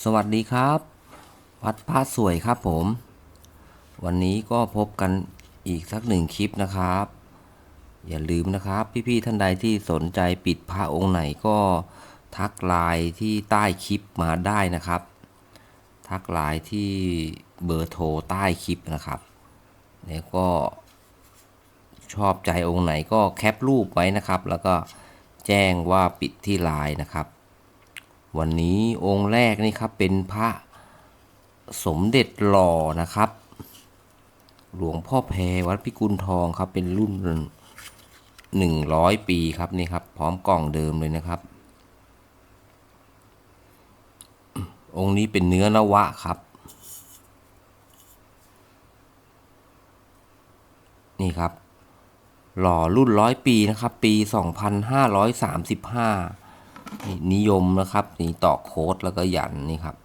สวัสดีครับ วัดพระสวยครับผม วันนี้ก็พบกันอีกสักหนึ่งคลิปนะครับ อย่าลืมนะครับ พี่ๆท่านใดที่สนใจปิดพระองค์ไหนก็ทักไลน์ที่ใต้คลิปมาได้นะครับ ทักไลน์ที่เบอร์โทรใต้คลิปนะครับแล้วก็ชอบใจองค์ไหนก็แคปรูปไว้นะครับ แล้วก็แจ้งว่าปิดที่ไลน์นะครับ วันนี้องค์แรกนี่ครับเป็นพระสมเด็จหล่อนะครับ หลวงพ่อแพรวัดพิกุลทองครับเป็นรุ่นหนึ่งร้อยปีครับนี่ครับ พร้อมกล่องเดิมเลยนะครับ องค์นี้เป็นเนื้อนวะครับ นี่ครับ หล่อรุ่นร้อยปีนะครับ ปี2535นี่ นิยมนะครับนี่ต่อโค้ดแล้วก็ยันนี่ครับ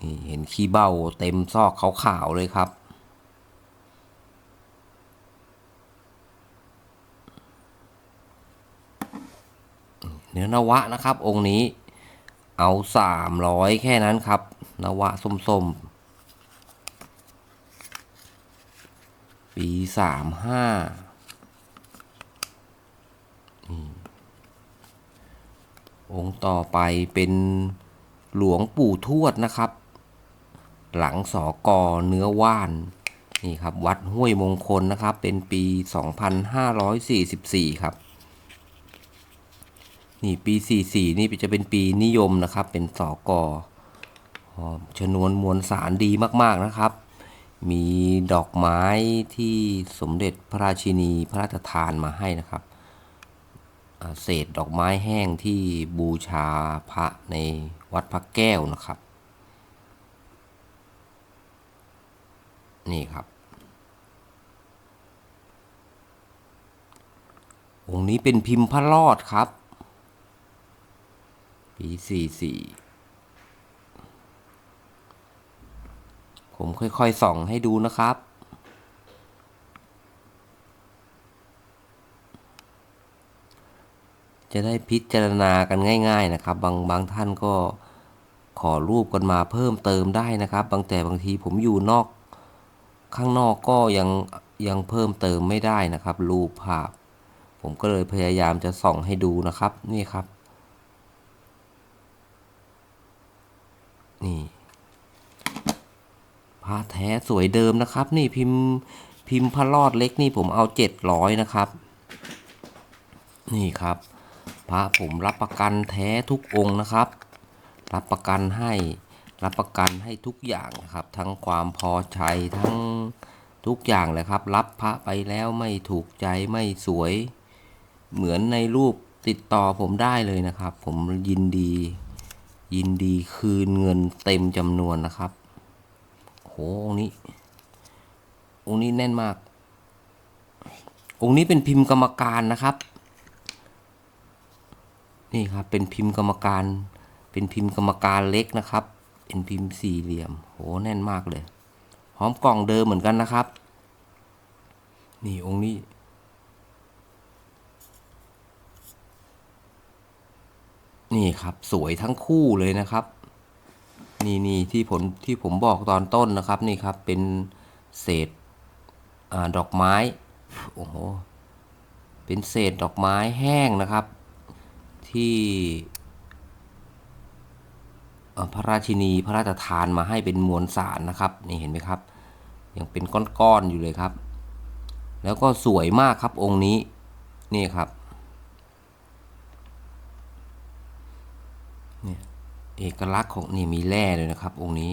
นี่เห็นขี้เบ้าเต็มซอกขาวๆเลยครับเนื้อนวะนะครับ องค์นี้เอาสามร้อยแค่นั้นครับ นวะส้มๆ ปีสามห้าองค์ต่อไปเป็นหลวงปู่ทวดนะครับ หลังสอกอเนื้อว่าน นี่ครับ วัดห้วยมงคลนะครับ เป็นปี 2544 ครับ นี่ปี 44 นี่จะเป็นปีนิยมนะครับ เป็นสอกออ๋อชนวนมวลสารดีมาก ๆ นะครับ มีดอกไม้ที่สมเด็จพระราชินีพระราชทานมาให้นะครับ เศษดอกไม้แห้งที่บูชาพระในวัดพระแก้วนะครับ นี่ครับ องค์นี้เป็นพิมพ์พระรอดครับ ปีสี่สี่ ผมค่อยๆส่องให้ดูนะครับ จะได้พิจารณากันง่าย ๆนะครับ บางบางท่านก็ขอรูปกันมาเพิ่มเติมได้นะครับ บางแต่บางทีผมอยู่นอกข้างนอกก็ยังยังเพิ่มเติมไม่ได้นะครับ รูปภาพ ผมก็เลยพยายามจะส่องให้ดูนะครับ นี่ครับ นี่ พระแท้สวยเดิมนะครับ นี่พิมพ์พิมพ์พระรอดเล็กนี่ผมเอาเจ็ดร้อยนะครับ นี่ครับ พระผมรับประกันแท้ทุกองค์นะครับ รับประกันให้รับประกันให้ทุกอย่างนะครับ ทั้งความพอใจทั้งทุกอย่างเลยครับ รับพระไปแล้วไม่ถูกใจไม่สวย เหมือนในรูปติดต่อผมได้เลยนะครับ ผมยินดี ยินดีคืนเงินเต็มจำนวนนะครับ โหองนี้ องนี้แน่นมาก องนี้เป็นพิมพ์กรรมการนะครับ นี่ครับ เป็นพิมพ์กรรมการ เป็นพิมพ์กรรมการเล็กนะครับ เป็นพิมพ์สี่เหลี่ยม โหแน่นมากเลยพร้อมกล่องเดิมเหมือนกันนะครับ นี่องค์นี้นี่ครับสวยทั้งคู่เลยนะครับ นี่นี่ที่ผมที่ผมบอกตอนต้นนะครับนี่ครับเป็นเศษอาดอกไม้โอ้โหเป็นเศษดอกไม้แห้งนะครับ ที่พระราชินีพระราชทานมาให้เป็นมวลสารนะครับ นี่เห็นไหมครับ ยังเป็นก้อนๆอยู่เลยครับ แล้วก็สวยมากครับองค์นี้นี่ครับเนี่ย เอกลักษณ์ของนี่มีแร่เลยนะครับ องค์นี้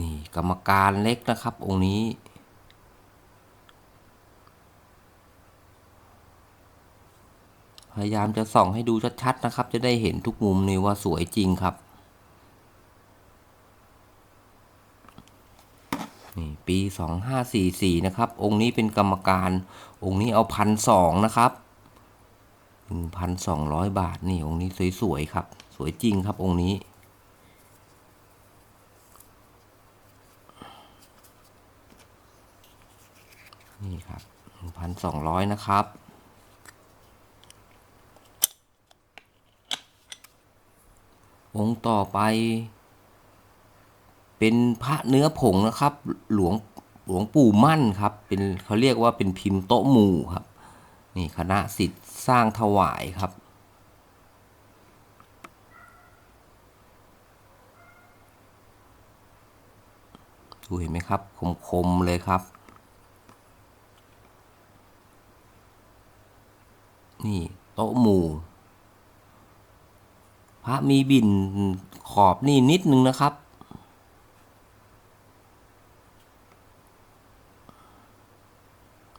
นี่กรรมการเล็กนะครับ องค์นี้พยายามจะส่องให้ดูชัดๆนะครับ จะได้เห็นทุกมุมนี่ว่าสวยจริงครับ นี่ปี 2544 นะครับ องค์นี้เป็นกรรมการ องค์นี้เอาพันสองนะครับ 1,200 บาท นี่ องค์นี้สวยๆครับ สวยจริงครับองค์นี้ นี่ครับพันสองร้อยนะครับองค์ต่อไป เป็นพระเนื้อผงนะครับ หลวงหลวงปู่มั่นครับ เป็นเขาเรียกว่าเป็นพิมพ์โต๊ะหมู่ครับ นี่คณะสิทธิ์สร้างถวายครับ ดูเห็นไหมครับ คมๆเลยครับ นี่โต๊ะหมู่พระมีบินขอบนี่นิดนึงนะครับ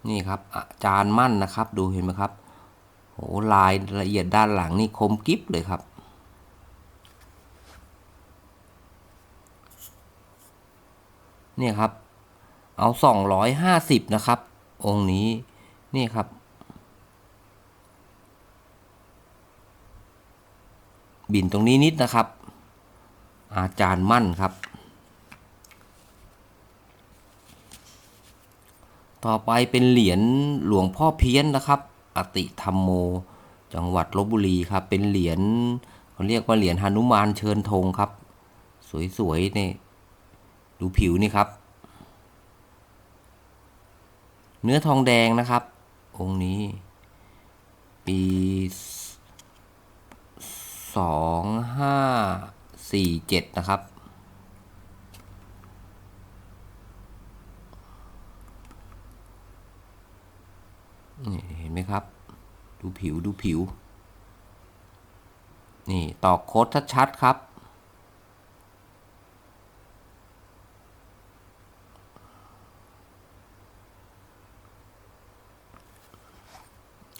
นี่ครับอาจารย์มั่นนะครับ ดูเห็นไหมครับโหลายละเอียดด้านหลังนี่คมกิ๊บเลยครับ เนี่ยครับ เอาสองร้อยห้าสิบนะครับ องค์นี้ นี่ครับ บินตรงนี้นิดนะครับ อาจารย์มั่นครับ ต่อไปเป็นเหรียญหลวงพ่อเพี้ยนนะครับ อติธรรมโม จังหวัดลบบุรีครับ เป็นเหรียญเขาเรียกว่าเหรียญหนุมานเชิญธงครับ สวยๆนี่ดูผิวนี่ครับ เนื้อทองแดงนะครับ องค์นี้ ปีสองห้าสี่เจ็ดนะครับ นี่เห็นไหมครับ ดูผิวดูผิว นี่ตอกโค้ดชัดๆครับ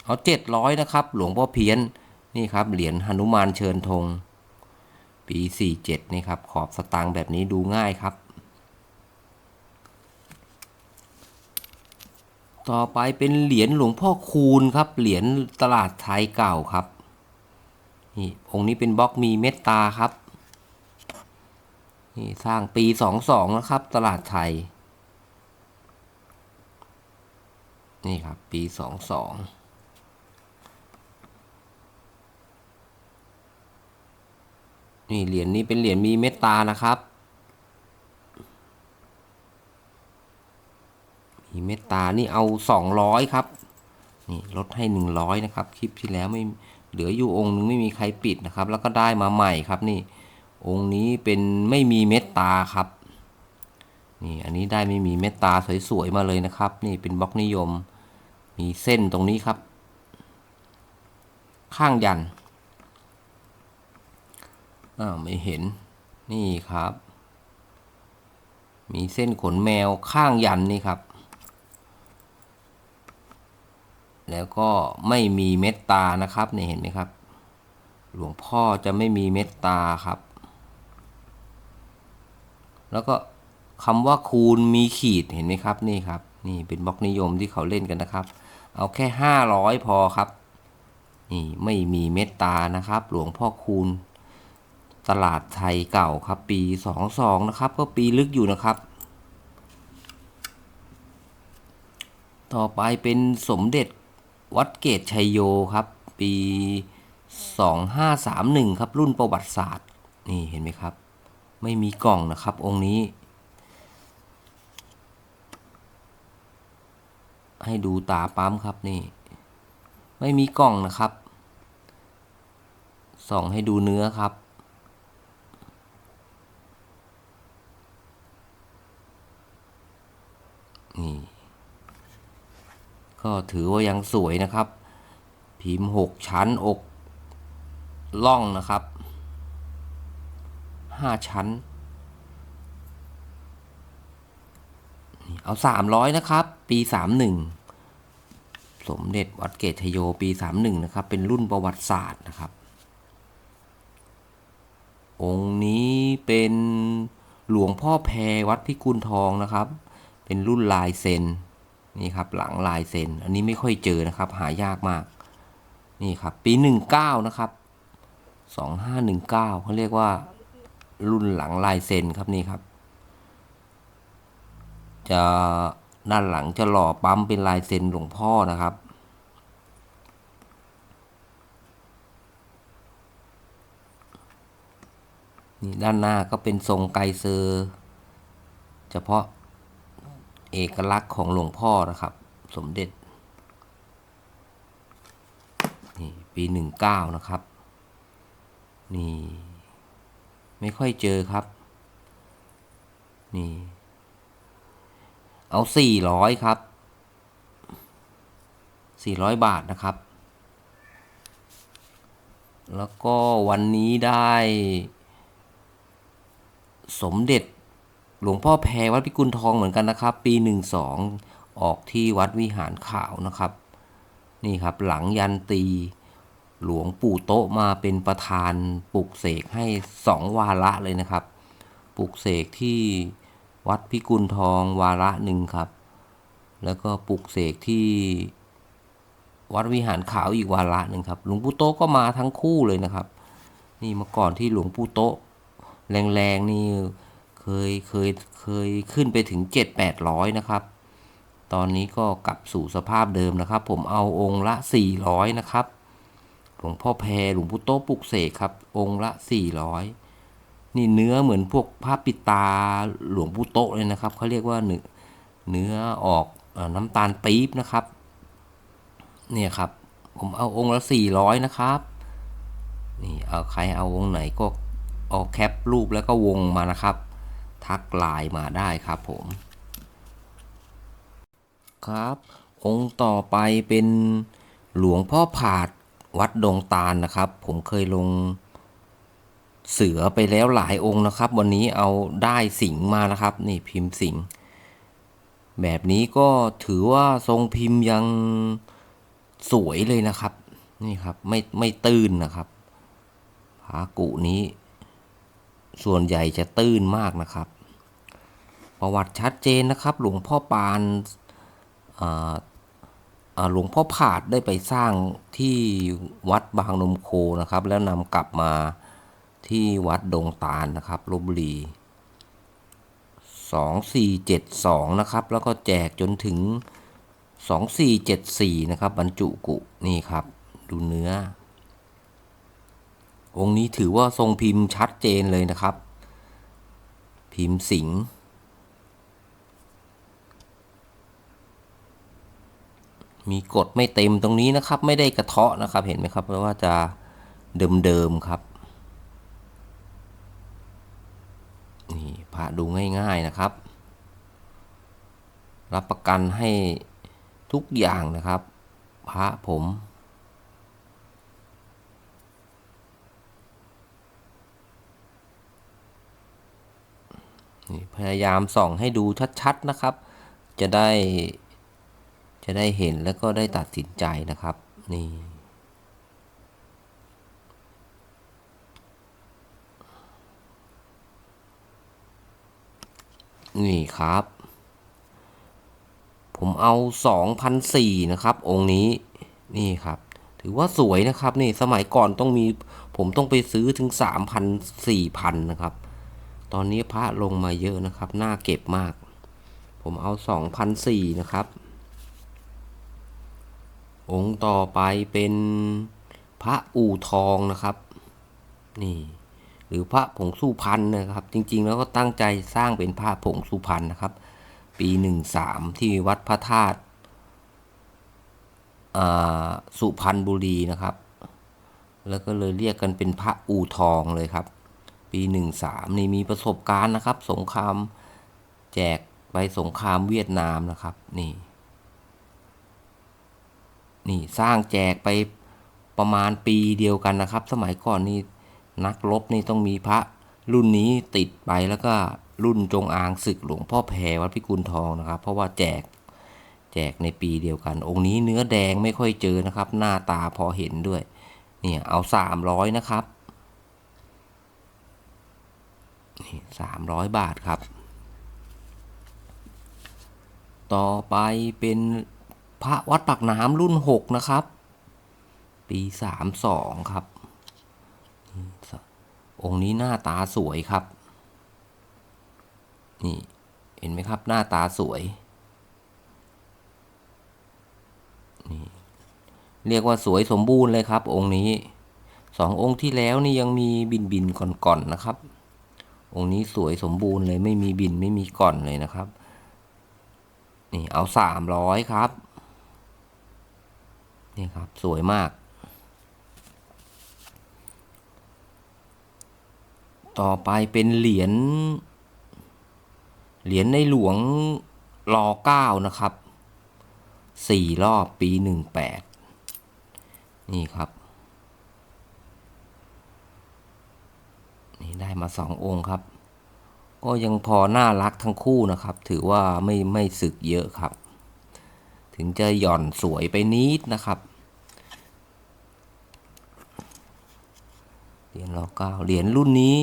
เอาเจ็ดร้อยนะครับ หลวงพ่อเพี้ยน นี่ครับ เหรียญหนุมานเชิญธงปีสี่เจ็ดนี่ครับ ขอบสตางค์แบบนี้ดูง่ายครับ ต่อไปเป็นเหรียญหลวงพ่อคูณครับ เหรียญตลาดไทยเก่าครับ นี่องค์นี้เป็นบล็อกมีเมตตาครับ นี่สร้างปีสองสองนะครับ ตลาดไทย นี่ครับ ปีสองสองนี่เหรียญนี้เป็นเหรียญมีเมตตานะครับ มีเมตตานี่เอาสองร้อยครับ นี่ลดให้หนึ่งร้อยนะครับ คลิปที่แล้วไม่เหลืออยู่องค์นึงไม่มีใครปิดนะครับ แล้วก็ได้มาใหม่ครับนี่ องค์นี้เป็นไม่มีเมตตาครับ นี่อันนี้ได้ไม่มีเมตตาสวยๆมาเลยนะครับ นี่เป็นบล็อกนิยม มีเส้นตรงนี้ครับ ข้างยันอ้าวไม่เห็น นี่ครับ มีเส้นขนแมวข้างยันนี่ครับ แล้วก็ไม่มีเม็ดตานะครับเนี่ยเห็นไหมครับ หลวงพ่อจะไม่มีเม็ดตาครับ แล้วก็คำว่าคูณมีขีดเห็นไหมครับนี่ครับ นี่เป็นบล็อกนิยมที่เขาเล่นกันนะครับ เอาแค่ห้าร้อยพอครับ นี่ไม่มีเม็ดตานะครับ หลวงพ่อคูณ ตลาดไทยเก่าครับ ปีสองสองนะครับ ก็ปีลึกอยู่นะครับต่อไปเป็นสมเด็จ วัดเกตชัยโยครับ ปีสองห้าสามหนึ่งครับ รุ่นประวัติศาสตร์ นี่เห็นไหมครับ ไม่มีกล่องนะครับ องค์นี้ ให้ดูตาปั๊มครับนี่ ไม่มีกล่องนะครับ ส่องให้ดูเนื้อครับนี่ ก็ถือว่ายังสวยนะครับ พิมพ์หกชั้นอกล่องนะครับห้าชั้น เอาสามร้อยนะครับ ปีสามหนึ่งสมเด็จวัดเกตชโยปีสามหนึ่งนะครับ เป็นรุ่นประวัติศาสตร์นะครับ องค์นี้เป็นหลวงพ่อแพรวัดพิกุลทองนะครับ เป็นรุ่นลายเซน นี่ครับหลังลายเซนอันนี้ไม่ค่อยเจอนะครับ หายากมาก นี่ครับ ปีหนึ่งเก้านะครับสองห้าหนึ่งเก้าเขาเรียกว่ารุ่นหลังลายเซนครับนี่ครับ จะด้านหลังจะหล่อปั๊มเป็นลายเซ็นหลวงพ่อนะครับนี่ด้านหน้าก็เป็นทรงไกเซอร์ เฉพาะ เอกลักษณ์ของหลวงพ่อนะครับ สมเด็จนี่ปีหนึ่งเก้านะครับ นี่ ไม่ค่อยเจอครับ นี่ เอาสี่ร้อยครับสี่ร้อยบาทนะครับ แล้วก็วันนี้ได้ สมเด็จ หลวงพ่อแพรวัดพิกุลทองเหมือนกันนะครับ ปีหนึ่งสองออกที่วัดวิหารขาวนะครับ นี่ครับหลังยันตี หลวงปู่โตะมาเป็นประธานปลุกเสกให้สองวาระเลยนะครับ ปลุกเสกที่วัดพิกุลทองวาระหนึ่งครับ แล้วก็ปลุกเสกที่วัดวิหารขาวอีกวาระหนึ่งครับ หลวงปู่โตะก็มาทั้งคู่เลยนะครับ นี่เมื่อก่อนที่หลวงปู่โตะแรงๆนี่ เคยเคยเคยขึ้นไปถึงเจ็ดแปดร้อยนะครับ ตอนนี้ก็กลับสู่สภาพเดิมนะครับ ผมเอาองค์ละ 400 นะครับ หลวงพ่อแพรหลวงพุโตปลุกเสกครับ องค์ละ 400 นี่เนื้อเหมือนพวกผ้าปิดตาหลวงพุโตเลยนะครับเขาเรียกว่าเนื้อเนื้อออกน้ำตาลปี๊บนะครับ เนี่ยครับ ผมเอาองค์ละ 400 นะครับ นี่เอาใครเอาองค์ไหนก็เอาแคปรูปแล้วก็วงมานะครับ ทักไลน์มาได้ครับผม ครับ องค์ต่อไปเป็นหลวงพ่อผาดวัดดงตาลนะครับ ผมเคยลงเสือไปแล้วหลายองค์นะครับ วันนี้เอาได้สิงมานะครับ นี่พิมพ์สิง แบบนี้ก็ถือว่าทรงพิมพ์ยังสวยเลยนะครับ นี่ครับ ไม่ไม่ตื้นนะครับผากุนี้ ส่วนใหญ่จะตื้นมากนะครับ ประวัติชัดเจนนะครับ หลวงพ่อปานหลวงพ่อผาดได้ไปสร้างที่วัดบางนมโคนะครับ แล้วนำกลับมาที่วัดดงตาลนะครับลบบุรีสองสี่เจ็ดสองนะครับ แล้วก็แจกจนถึงสองสี่เจ็ดสี่นะครับ บรรจุกุนี่ครับ ดูเนื้อ องค์นี้ถือว่าทรงพิมพ์ชัดเจนเลยนะครับ พิมพ์สิงมีกดไม่เต็มตรงนี้นะครับ ไม่ได้กระเทาะนะครับ เห็นไหมครับเพราะว่าจะเดิมๆครับ นี่พระดูง่ายๆนะครับ รับประกันให้ทุกอย่างนะครับ พระผม พยายามส่องให้ดูชัดๆนะครับ จะได้จะได้เห็นแล้วก็ได้ตัดสินใจนะครับ นี่นี่ครับ ผมเอาสองพันสี่นะครับ องค์นี้นี่ครับ ถือว่าสวยนะครับ นี่สมัยก่อนต้องมีผมต้องไปซื้อถึงสามพันสี่พันนะครับ ตอนนี้พระลงมาเยอะนะครับ น่าเก็บมาก ผมเอาสองพันสี่นะครับ องค์ต่อไปเป็นพระอู่ทองนะครับ นี่ หรือพระผงสุพรรณนะครับ จริงๆ แล้วก็ตั้งใจสร้างเป็นพระผงสุพรรณนะครับ ปีหนึ่งสามที่วัดพระธาตุสุพรรณบุรีนะครับ แล้วก็เลยเรียกกันเป็นพระอู่ทองเลยครับ ปีหนึ่งสามนี่มีประสบการณ์นะครับ สงครามแจกไปสงครามเวียดนามนะครับ นี่ นี่สร้างแจกไปประมาณปีเดียวกันนะครับ สมัยก่อนนี่นักรบนี่ต้องมีพระรุ่นนี้ติดไปแล้วก็รุ่นจงอางศึกหลวงพ่อแพรวัดพิกุลทองนะครับ เพราะว่าแจกแจกในปีเดียวกัน องค์นี้เนื้อแดงไม่ค่อยเจอนะครับ หน้าตาพอเห็นด้วย เนี่ยเอาสามร้อยนะครับ นี่สามร้อยบาทครับ ต่อไปเป็นพระวัดปากน้ำรุ่นหกนะครับ ปีสามสองครับ องค์นี้หน้าตาสวยครับ นี่เห็นไหมครับหน้าตาสวย นี่เรียกว่าสวยสมบูรณ์เลยครับ องค์นี้สององค์ที่แล้วนี่ยังมีบินบินก่อนๆนนะครับ องค์นี้สวยสมบูรณ์เลยไม่มีบินไม่มีก่อนเลยนะครับ นี่เอาสามร้อยครับ นี่ครับสวยมาก ต่อไปเป็นเหรียญ เหรียญในหลวงรอเก้านะครับสี่รอบปีหนึ่งแปดนี่ครับ นี่ ได้มาสององค์ครับ ก็ยังพอน่ารักทั้งคู่นะครับ ถือว่าไม่ไม่สึกเยอะครับ ถึงจะหย่อนสวยไปนิดนะครับเหรียญรอเก้าเหรียญรุ่นนี้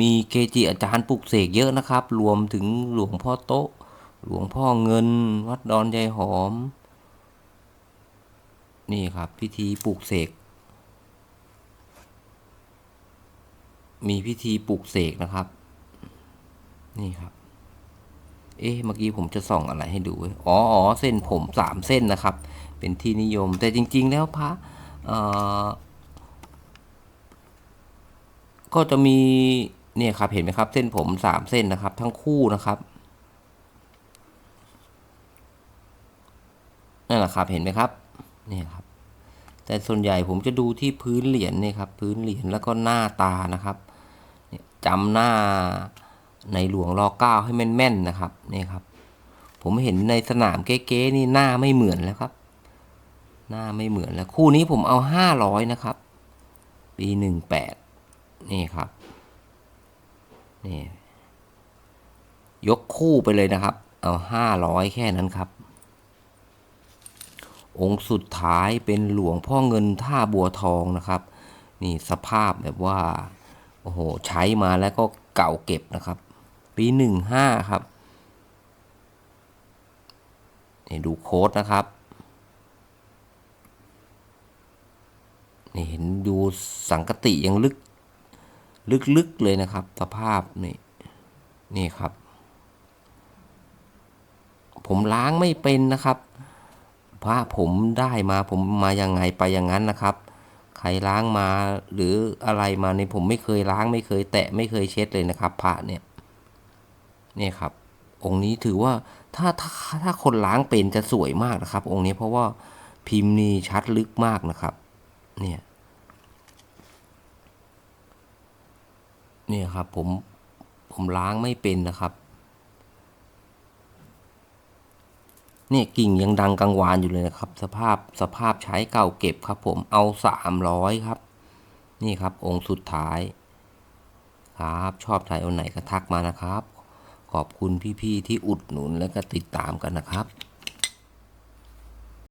มีเกจิอาจารย์ปลุกเสกเยอะนะครับ รวมถึงหลวงพ่อโต๊ะ หลวงพ่อเงิน วัดดอนยายหอม นี่ครับ พิธีปลุกเสก มีพิธีปลุกเสกนะครับ นี่ครับ เอ๊ะเมื่อกี้ผมจะส่องอะไรให้ดูเว้ยอ๋ออ๋อเส้นผมสามเส้นนะครับ เป็นที่นิยม แต่จริง ๆ แล้วพระเอ่อก็จะมีเนี่ยครับเห็นไหมครับ เส้นผมสามเส้นนะครับ ทั้งคู่นะครับนั่นแหละครับเห็นไหมครับ เนี่ยครับ แต่ส่วนใหญ่ผมจะดูที่พื้นเหรียญเนี่ยครับ พื้นเหรียญแล้วก็หน้าตานะครับจำหน้าในหลวงรอเก้าให้แม่นๆนะครับนี่ครับ ผมเห็นในสนามเก๊ๆนี่หน้าไม่เหมือนแล้วครับ หน้าไม่เหมือนแล้ว คู่นี้ผมเอาห้าร้อยนะครับ ปีหนึ่งแปดนี่ครับนี่ยกคู่ไปเลยนะครับ เอาห้าร้อยแค่นั้นครับ องค์สุดท้ายเป็นหลวงพ่อเงินท่าบัวทองนะครับ นี่สภาพแบบว่าโอ้โหใช้มาแล้วก็เก่าเก็บนะครับ ปีหนึ่งห้าครับนี่ดูโค้ดนะครับนี่เห็นดูสังกติยังลึกลึกๆเลยนะครับ สภาพนี่นี่ครับ ผมล้างไม่เป็นนะครับ พระผมได้มาผมมายังไงไปอย่างนั้นนะครับ ใครล้างมาหรืออะไรมาเนี่ยผมไม่เคยล้างไม่เคย แตะไม่เคยเช็ดเลยนะครับ พระเนี่ยเนี่ยครับ องค์นี้ถือว่าถ้าถ้าถ้าคนล้างเป็นจะสวยมากนะครับ องค์นี้เพราะว่าพิมพ์นี่ชัดลึกมากนะครับ เนี่ยเนี่ยครับผมผมล้างไม่เป็นนะครับ เนี่กิ่งยังดังกังวานอยู่เลยนะครับ สภาพสภาพใช้เก่าเก็บครับผมเอาสามร้อยครับ นี่ครับองค์สุดท้าย ครับชอบถ่ายเอาไหนก็ทักมานะครับ ขอบคุณพี่ๆที่อุดหนุนและก็ติดตามกันนะครับ